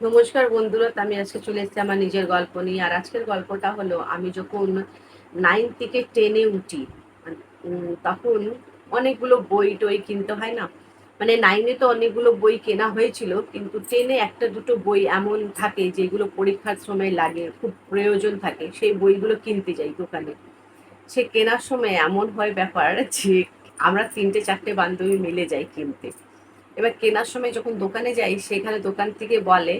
নমস্কার বন্ধুরা আমি আজকে চলে এসেছি আমার নিজের গল্প নিয়ে। আর আজকের গল্পটা হলো, আমি যখন নাইন থেকে টেনে উঠি তখন অনেকগুলো বই টই কিনতে হয় না? মানে নাইনে তো অনেকগুলো বই কেনা হয়েছিল, কিন্তু টেনে একটা দুটো বই এমন থাকে যেগুলো পরীক্ষার সময় লাগে, খুব প্রয়োজন থাকে, সেই বইগুলো কিনতে যাই দোকানে। সে কেনার সময় এমন হয় ব্যাপার যে, আমরা তিনটে চারটে বান্ধবী মিলে যাই কিনতে। এবার কেনার সময় যখন দোকানে যাই, সেখানে দোকান থেকে বলে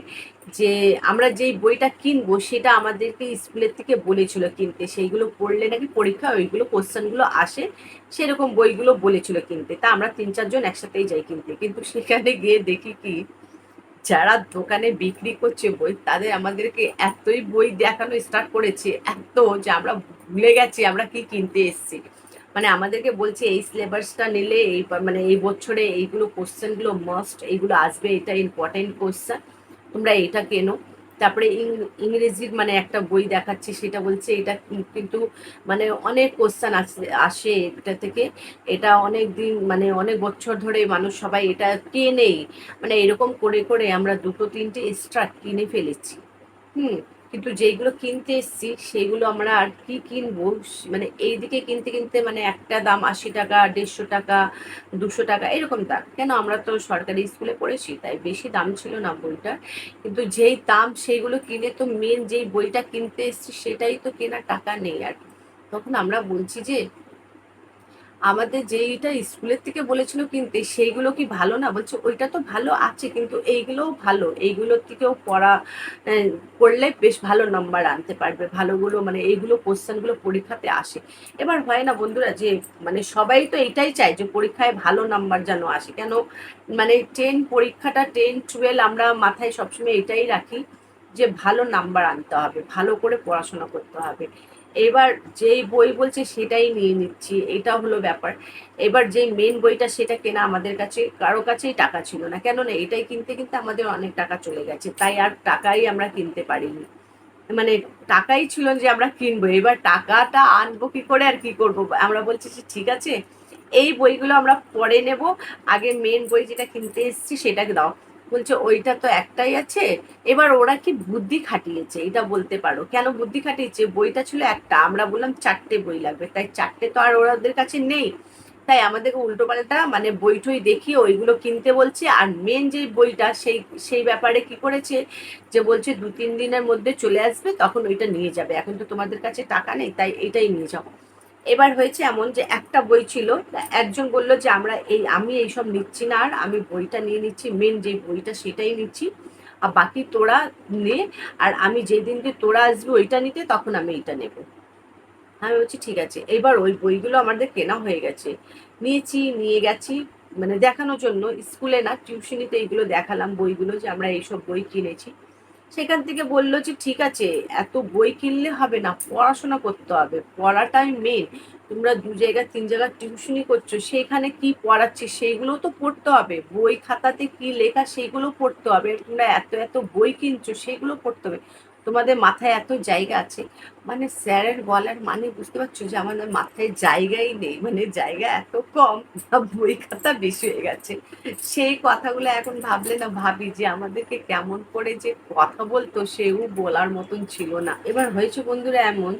যে, আমরা যেই বইটা কিনবো, সেটা আমাদেরকে স্কুলের থেকে বলেছিল কিনতে। সেইগুলো পড়লে নাকি পরীক্ষা, ওইগুলো কোশ্চেনগুলো আসে, সেরকম বইগুলো বলেছিল কিনতে। তা আমরা তিন চারজন একসাথেই যাই কিনতে। কিন্তু সেখানে গিয়ে দেখি কি, যারা দোকানে বিক্রি করছে বই, তাদের আমাদেরকে এতই বই দেখানো স্টার্ট করেছে, এত যে আমরা ভুলে গেছি আমরা কি কিনতে এসেছি। মানে আমাদেরকে বলছে, এই সিলেবাসটা নিলে এই মানে এই বছরে এইগুলো কোশ্চেনগুলো মাস্ট এইগুলো আসবে, এটা ইম্পর্টেন্ট কোশ্চেন তোমরা এটা কেনো? তারপরে ইংরেজির মানে একটা বই দেখাচ্ছে, সেটা বলছে, এটা কিন্তু মানে অনেক কোশ্চেন আসে এটা থেকে, এটা অনেক দিন মানে অনেক বছর ধরে মানুষ সবাই এটা কেনেই মানে এরকম করে করে আমরা দুটো, তিনটে এক্সট্রা কিনে ফেলেছি। হুম? কিন্তু যেগুলো কিনতে এসছি সেইগুলো আমরা আর কি কিনবো? মানে এইদিকে কিনতে কিনতে মানে একটা দাম আশি টাকা, দেড়শো টাকা, দুশো টাকা এরকম দাম। কেন আমরা তো সরকারি স্কুলে পড়েছি, তাই বেশি দাম ছিল না বইটার। কিন্তু যেই দাম সেইগুলো কিনে তো মেন যেই বইটা কিনতে এসছি, সেটাই তো কেনার টাকা নেই আর তখন আমরা বলছি যে আমাদের যেইটা স্কুলের থেকে বলেছিল কিনতে, সেইগুলো কি ভালো না? বলছে, ওইটা তো ভালো আছে, কিন্তু এইগুলোও ভালো। এইগুলোর থেকেও পড়া পড়লে বেশ ভালো নাম্বার আনতে পারবে। ভালোগুলো মানে এইগুলো কোশ্চেনগুলো পরীক্ষাতে আসে। এবার হয় না বন্ধুরা যে মানে সবাই তো এটাই চায় যে, পরীক্ষায় ভালো নাম্বার যেন আসে। কেন? মানে টেন পরীক্ষাটা টেন টুয়েলভ আমরা মাথায় সবসময় এটাই রাখি যে, ভালো নাম্বার আনতে হবে, ভালো করে পড়াশোনা করতে হবে। এবার যেই বই বলছে সেটাই নিয়ে নিচ্ছি, এটা হলো ব্যাপার। এবার যেই মেন বইটা সেটা কেনা আমাদের কাছে, কারও কাছেই টাকা ছিল না কেন না এটাই কিনতে কিনতে আমাদের অনেক টাকা চলে গেছে, তাই আর টাকাই আমরা কিনতে পারিনি। মানে টাকাই ছিল যে আমরা কিনবো, এবার টাকাটা আনব কি করে আর কি করব? আমরা বলছি যে ঠিক আছে, এই বইগুলো আমরা পরে নেব, আগে মেন বই যেটা কিনতে এসেছি সেটাকে দাও। বলছে, ওইটা তো একটাই আছে। এবার ওরা কি বুদ্ধি খাটিয়েছে? এটা বলতে পারো। কেন বুদ্ধি খাটিয়েছে? বইটা ছিল একটা। আমরা বললাম, চারটে বই লাগবে। তাই চারটে তো আর ওদের কাছে নেই। তাই আমাদেরকে উল্টো পাল্টা মানে বই টই দেখিয়ে ওইগুলো কিনতে বলছে। আর মেন যে বইটা, সেই সেই ব্যাপারে কি করেছে? যে বলছে দু তিন দিনের মধ্যে চলে আসবে, তখন ওইটা নিয়ে যাবে। এখন তো তোমাদের কাছে টাকা নেই, তাই এটাই নিয়ে যাও। এবার হয়েছে এমন যে একটা বই ছিল, একজন বলল যে, আমরা এই, আমি এইসব নিচ্ছি না আর আমি বইটা নিয়ে নিচ্ছি মেন যে বইটা সেটাই নিচ্ছি। আর বাকি তোরা নে, আর আমি যেদিন দিয়ে তোরা আসবি ওইটা নিতে, তখন আমি এইটা নেব। আমি বলছি, ঠিক আছে। এবার ওই বইগুলো আমাদের কেনা হয়ে গেছে। নিয়েছি, নিয়ে গেছি মানে দেখানোর জন্য। স্কুলে না, টিউশনিতে এইগুলো দেখালাম বইগুলো যে, আমরা এইসব বই কিনেছি। সেখান থেকে বলল যে, ঠিক আছে, এত বই কিনলে হবে না, পড়াশোনা করতে হবে। পড়াটাই মেন তোমরা দু জায়গা তিন জায়গা টিউশনই করছ, সেখানে কি পড়াচ্ছে সেইগুলো তো পড়তে হবে। বই খাতাতে কি লেখা সেইগুলো পড়তে হবে। তোমরা এত এত বই কিনছো, সেগুলো পড়তে হবে। তোমাদের মাথায় এত জায়গা আছে? মানে স্যারের বলার মানে বুঝতে পারছ যে আমাদের মাথায় জায়গাই নেই মানে জায়গা এত কম বই খাতা বেশি হয়ে গেছে। সেই কথাগুলো এখন ভাবলে না ভাবি যে আমাদেরকে কেমন করে যে কথা বলতো সেও বলার মতন ছিল না। এবার হয়েছে বন্ধুরা এমন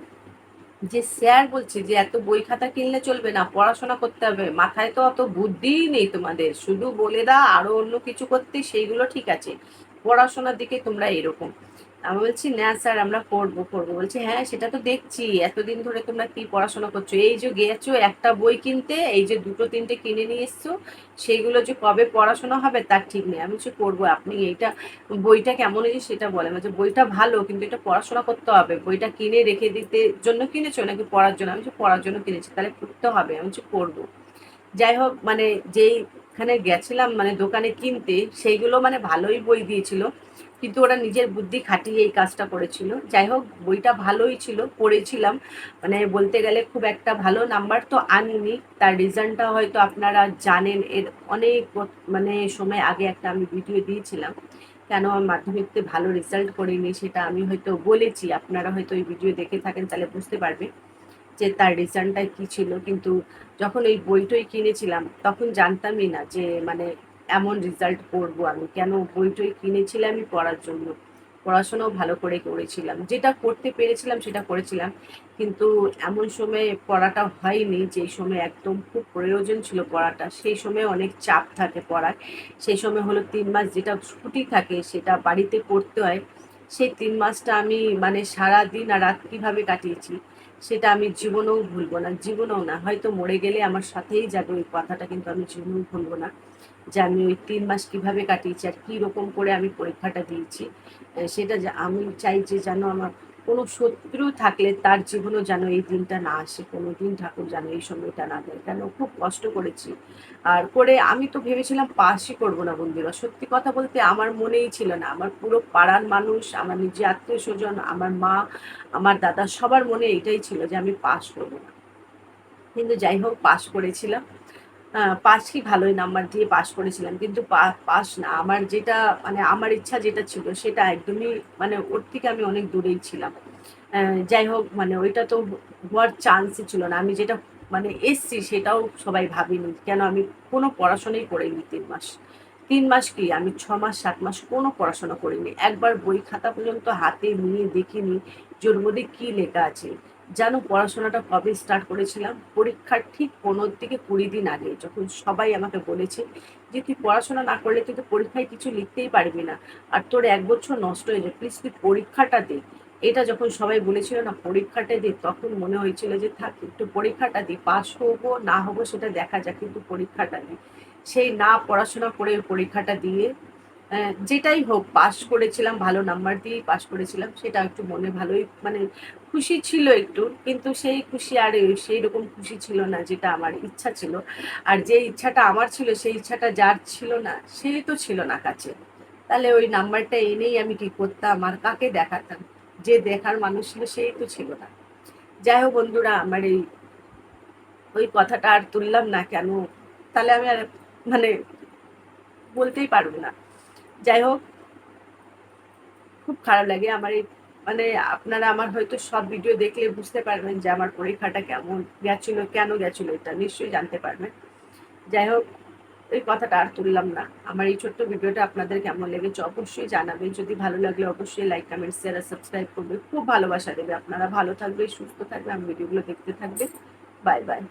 যে স্যার বলছে যে এত বই খাতা কিনলে চলবে না, পড়াশোনা করতে হবে। মাথায় তো অত বুদ্ধিই নেই তোমাদের। শুধু বলে দা আরও অন্য কিছু করতে, সেইগুলো ঠিক আছে। পড়াশোনার দিকে তোমরা এরকম। আমি বলছি, না স্যার, আমরা পড়ব পড়ব বলছে হ্যাঁ সেটা তো দেখছি। এতদিন ধরে তোমরা কি পড়াশোনা করছ? এই যে গেছো, একটা বই কিনতে, এই যে দুটো, তিনটে কিনে নিয়ে এসছো, সেইগুলো যে কবে পড়াশোনা হবে তার ঠিক নেই। আমি হচ্ছে করব, আপনি এইটা, বইটা কেমন হয়েছে সেটা বলেন। যে বইটা ভালো, কিন্তু এটা পড়াশোনা করতে হবে। বইটা কিনে রেখে দিতে জন্য কিনেছো নাকি পড়ার জন্য? আমি পড়ার জন্য কিনেছি, তাহলে পড়তে হবে। আমি হচ্ছে করব। যাই হোক মানে যেইখানে গেছিলাম মানে দোকানে কিনতে, সেইগুলো মানে ভালোই বই দিয়েছিল। কিন্তু ওরা নিজের বুদ্ধি খাটিয়ে এই কাজটা করেছিল। যাই হোক, বইটা ভালোই ছিল, পড়েছিলাম। মানে বলতে গেলে খুব একটা ভালো নাম্বার তো আনিনি। তার রিজনটা হয়তো আপনারা জানেন, এর অনেক মানে সময় আগে একটা আমি ভিডিও দিয়েছিলাম। কেন আমার মাধ্যমিকতে ভালো রেজাল্ট করিনি সেটা আমি হয়তো বলেছি। আপনারা হয়তো ওই ভিডিও দেখে থাকেন, তাহলে বুঝতে পারবে যে তার রিজনটা কী ছিল। কিন্তু যখন ওই বইটই কিনেছিলাম, তখন জানতামই না যে মানে এমন রেজাল্ট করব আমি। কেন বই টই কিনেছিলাম আমি পড়ার জন্য? পড়াশোনাও ভালো করে করেছিলাম। যেটা করতে পেরেছিলাম সেটা করেছিলাম। কিন্তু এমন সময় পড়াটা হয়নি, যেই সময় একদম খুব প্রয়োজন ছিল পড়াটা, সেই সময় অনেক চাপ থাকে পড়ায়। সেই সময় হলো তিন মাস যেটা ছুটি থাকে সেটা বাড়িতে পড়তে হয়। সেই তিন মাসটা আমি মানে সারা দিন আর রাত কীভাবে কাটিয়েছি, সেটা আমি জীবনেও ভুলবো না। জীবনেও না, হয়তো মরে গেলে আমার সাথেই যাবে ওই কথাটা, কিন্তু আমি জীবনেও ভুলবো না। যে আমি ওই তিন মাস কীভাবে কাটিয়েছি আর কী রকম করে আমি পরীক্ষাটা দিয়েছি। সেটা আমি চাই যে যেন আমার কোনো শত্রু থাকলে তার জীবনও যেন এই দিনটা না আসে, কোনো দিন ঠাকুর যেন এই সময়টা না দেয়। কেন? খুব কষ্ট করেছি। আর করে আমি তো ভেবেছিলাম পাশই করব না বন্ধুরা সত্যি কথা বলতে আমার মনেই ছিল না। আমার পুরো পাড়ার মানুষ, আমার নিজে আত্মীয় স্বজন আমার মা, আমার দাদা সবার মনে এটাই ছিল যে আমি পাশ করব না। কিন্তু যাই হোক, পাশ করেছিলাম। পাস কি ভালোই নাম্বার দিয়ে পাস করেছিলাম। কিন্তু পাস না। আমার যেটা মানে আমার ইচ্ছা যেটা ছিল, সেটা একদমই মানে ওর থেকে আমি অনেক দূরেই ছিলাম। যাই হোক মানে ওইটা তো হওয়ার চান্সই ছিল না। আমি যেটা মানে এসছি সেটাও সবাই ভাবিনি কেন আমি কোনো পড়াশোনাই করিনি তিন মাস। তিন মাস কি? আমি ছ মাস, সাত মাস কোনো পড়াশোনা করিনি। একবার বই খাতা পর্যন্ত হাতে নিয়ে দেখিনি। যে ওর মধ্যে কী লেখা আছে? জানো পড়াশোনাটা কবে স্টার্ট করেছিলাম, পরীক্ষার ঠিক পনেরো থেকে কুড়ি দিন আগে যখন সবাই আমাকে বলেছে যে, তুই পড়াশোনা না করলে তুই তো পরীক্ষায় কিছু লিখতেই পারবি না আর তোর এক বছর নষ্ট হয়ে যায়। প্লিজ তুই পরীক্ষাটা দে। এটা যখন সবাই বলেছিল, না, পরীক্ষাটা দে, তখন মনে হয়েছিল যে, থাক, একটু পরীক্ষাটা দিই পাস হব, না হব সেটা দেখা যাক, কিন্তু পরীক্ষাটা দিই সেই না পড়াশোনা করে পরীক্ষাটা দিয়ে যেটাই হোক পাস করেছিলাম, ভালো নাম্বার দিয়েই পাস করেছিলাম, সেটা একটু মনে ভালোই মানে খুশি ছিল একটু, কিন্তু সেই খুশি আর সেই রকম খুশি ছিল না যেটা আমার ইচ্ছা ছিল। আর যে ইচ্ছাটা আমার ছিল, সেই ইচ্ছাটা যার ছিল না সেই তো ছিল না কাছে। তাহলে ওই নাম্বারটা এনেই আমি কি করতাম? আর কাকে দেখাতাম? যে দেখার মানুষ ছিল সেই তো ছিল না। যাই হোক বন্ধুরা, আমার এই, ওই কথাটা আর তুললাম না কেন? তাহলে আমি আর মানে বলতেই পারব না। যাই হোক খুব খারাপ লাগে আমার এই মানে আপনারা আমার হয়তো সব ভিডিও দেখলে বুঝতে পারবেন যে আমার পরীক্ষাটা কেমন গেছিল, কেন গেছিল এটা নিশ্চয়ই জানতে পারবেন। যাই হোক এই কথাটা আর তুললাম না। আমার এই ছোট্ট ভিডিওটা আপনাদের কেমন লেগেছে অবশ্যই জানাবেন। যদি ভালো লাগলে অবশ্যই লাইক কমেন্ট শেয়ার আর সাবস্ক্রাইব করবে খুব ভালোবাসা দেবে। আপনারা ভালো থাকবে সুস্থ থাকবে আমি ভিডিওগুলো দেখতে থাকবে বাই বাই